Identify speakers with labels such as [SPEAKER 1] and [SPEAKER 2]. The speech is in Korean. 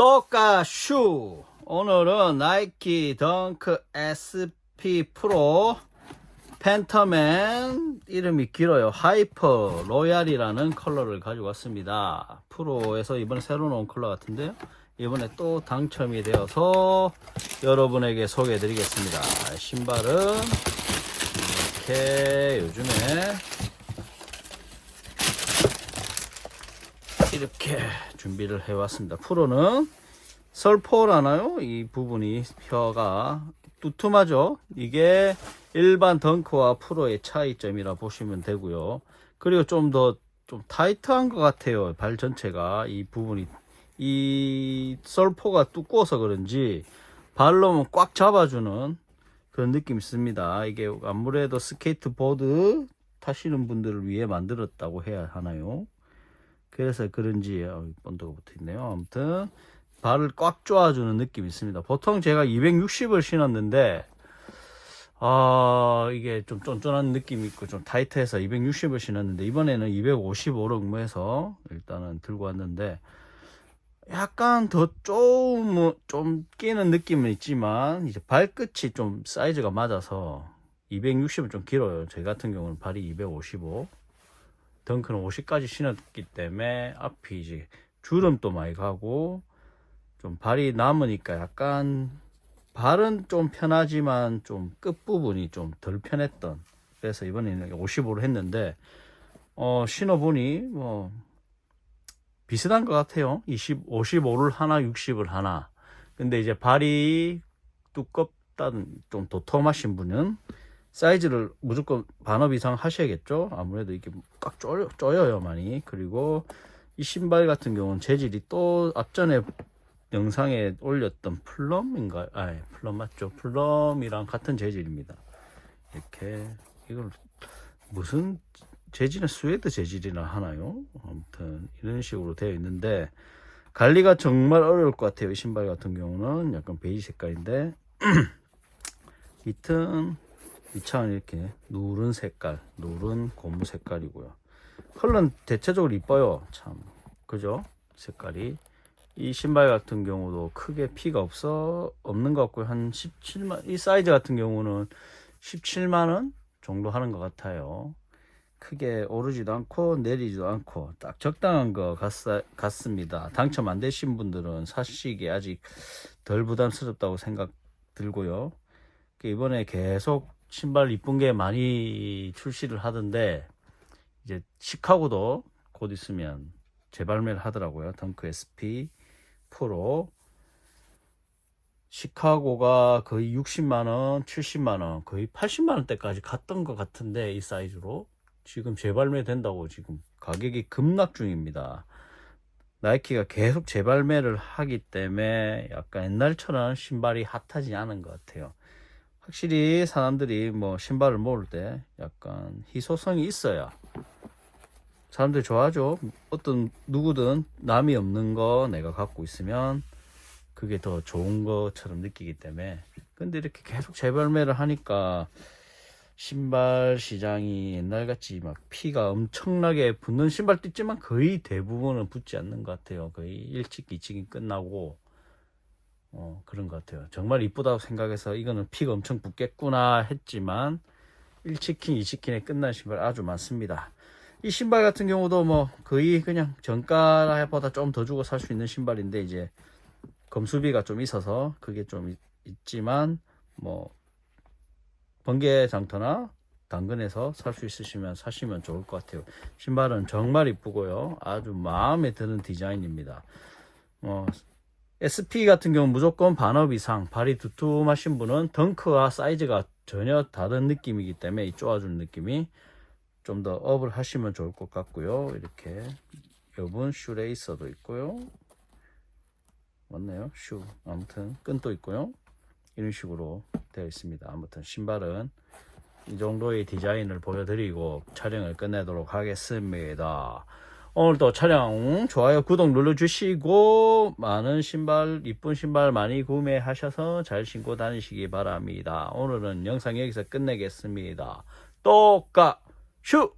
[SPEAKER 1] 똑가슈. 오늘은 나이키 덩크 SP 프로 팬터맨 이름이 길어요. 하이퍼 로얄이라는 컬러를 가지고 왔습니다. 프로에서 이번에 새로 나온 컬러 같은데요. 이번에 또 당첨이 되어서 여러분에게 소개해 드리겠습니다. 신발은 이렇게 요즘에 이렇게 준비를 해왔습니다. 프로는 설포라나요? 이 부분이 혀가 두툼하죠? 이게 일반 덩크와 프로의 차이점이라 보시면 되고요. 그리고 좀 더좀 타이트한 것 같아요. 발 전체가 이 부분이 이 설포가 두꺼워서 그런지 발로만 꽉 잡아주는 그런 느낌이 있습니다. 이게 아무래도 스케이트보드 타시는 분들을 위해 만들었다고 해야 하나요? 그래서 그런지 어, 본드가 붙어 있네요. 아무튼 발을 꽉 조아주는 느낌이 있습니다. 보통 제가 260을 신었는데 아 이게 좀 쫀쫀한 느낌이 있고 좀 타이트해서 260을 신었는데 이번에는 255로 응모해서 일단은 들고 왔는데 약간 더좀좀 끼는 느낌은 있지만 이제 발끝이 좀 사이즈가 맞아서 260은 좀 길어요. 제 같은 경우는 발이 255. 덩크는 50까지 신었기 때문에 앞이 이제 주름도 많이 가고 좀 발이 남으니까 약간 발은 좀 편하지만 좀 끝부분이 좀 덜 편했던 그래서 이번에는 55로 했는데 어 신어보니 뭐 비슷한 것 같아요. 20, 55를 하나 60을 하나. 근데 이제 발이 두껍다는 좀 도톰하신 분은 사이즈를 무조건 반업 이상 하셔야겠죠. 아무래도 이게 꽉 쪼여, 쪼여요 많이. 그리고 이 신발 같은 경우는 재질이 또 앞전에 영상에 올렸던 플럼인가요? 아, 예, 플럼 맞죠? 플럼이랑 같은 재질입니다. 이렇게 이걸 무슨 재질은 스웨드 재질이나 하나요? 아무튼 이런 식으로 되어 있는데 관리가 정말 어려울 것 같아요. 이 신발 같은 경우는 약간 베이지 색깔인데 밑은 밑창은 이렇게 누른 색깔, 누른 고무 색깔이고요. 컬러는 대체적으로 이뻐요. 참, 그죠? 색깔이. 이 신발 같은 경우도 크게 피가 없어 없는 것 같고요. 한 17만 이 사이즈 같은 경우는 17만 원 정도 하는 것 같아요. 크게 오르지도 않고 내리지도 않고 딱 적당한 것 같, 같습니다. 당첨 안 되신 분들은 사시기에 아직 덜 부담스럽다고 생각 들고요. 이번에 계속 신발 이쁜 게 많이 출시를 하던데 이제 시카고도 곧 있으면 재발매를 하더라고요. 덩크 SP 프로 시카고가 거의 60만 원, 70만 원, 거의 80만 원대까지 갔던 것 같은데 이 사이즈로 지금 재발매 된다고 지금 가격이 급락 중입니다. 나이키가 계속 재발매를 하기 때문에 약간 옛날처럼 신발이 핫하지 않은 것 같아요. 확실히 사람들이 뭐 신발을 모을 때 약간 희소성이 있어야 사람들이 좋아하죠. 어떤 누구든 남이 없는 거 내가 갖고 있으면 그게 더 좋은 것처럼 느끼기 때문에 근데 이렇게 계속 재발매를 하니까 신발 시장이 옛날같이 막 피가 엄청나게 붙는 신발도 있지만 거의 대부분은 붙지 않는 것 같아요. 거의 1칙, 2칙이 끝나고 어, 그런 것 같아요. 정말 이쁘다고 생각해서 이거는 피가 엄청 붙겠구나 했지만 1치킨, 2치킨에 끝난 신발 아주 많습니다. 이 신발 같은 경우도 뭐 거의 그냥 정가보다 좀 더 주고 살 수 있는 신발인데 이제 검수비가 좀 있어서 그게 좀 있, 있지만 뭐 번개 장터나 당근에서 살 수 있으시면 사시면 좋을 것 같아요. 신발은 정말 이쁘고요. 아주 마음에 드는 디자인입니다. 뭐 SP 같은 경우 무조건 반업 이상 발이 두툼하신 분은 덩크와 사이즈가 전혀 다른 느낌이기 때문에 이 쪼아주는 느낌이 좀 더 업을 하시면 좋을 것 같고요. 이렇게 여분 슈레이서도 있고요. 맞나요. 슈. 아무튼 끈도 있고요. 이런 식으로 되어 있습니다. 아무튼 신발은 이 정도의 디자인을 보여드리고 촬영을 끝내도록 하겠습니다 오늘도 촬영 좋아요 구독 눌러주시고 많은 신발 이쁜 신발 많이 구매하셔서 잘 신고 다니시기 바랍니다. 오늘은 영상 여기서 끝내겠습니다. 똑까 슈